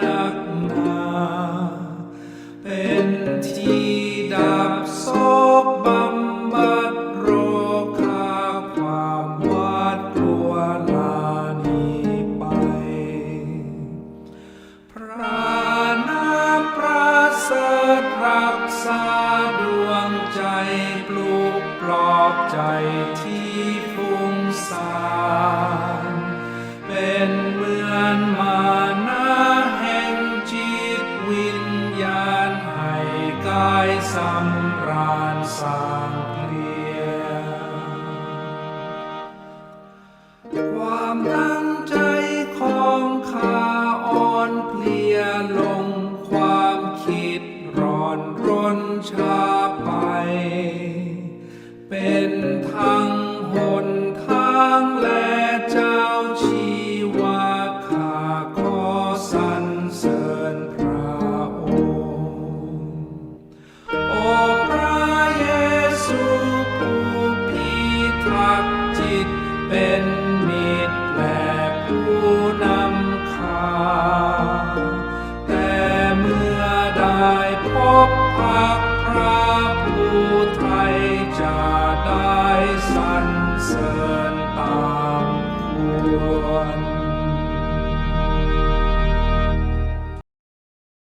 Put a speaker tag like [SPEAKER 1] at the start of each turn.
[SPEAKER 1] นักมาเป็นที่ดับโศกบำบัดโรคฆ่าความหวาดกลัวลานีไป พระนาพระเสริรักษาดวงใจปลุกปลอบใจที่ฟุ้ง ญานให้กายสำราญสางเปลี่ยความตั้งใจของข้าอ่อนเพลียลงความคิดร้อนรนชาไป เป็นทาง พักจิตเป็นมิตรและผู้นำข่าแต่เมื่อได้พบพักพระผู้ไทยจะได้สรรเสริญ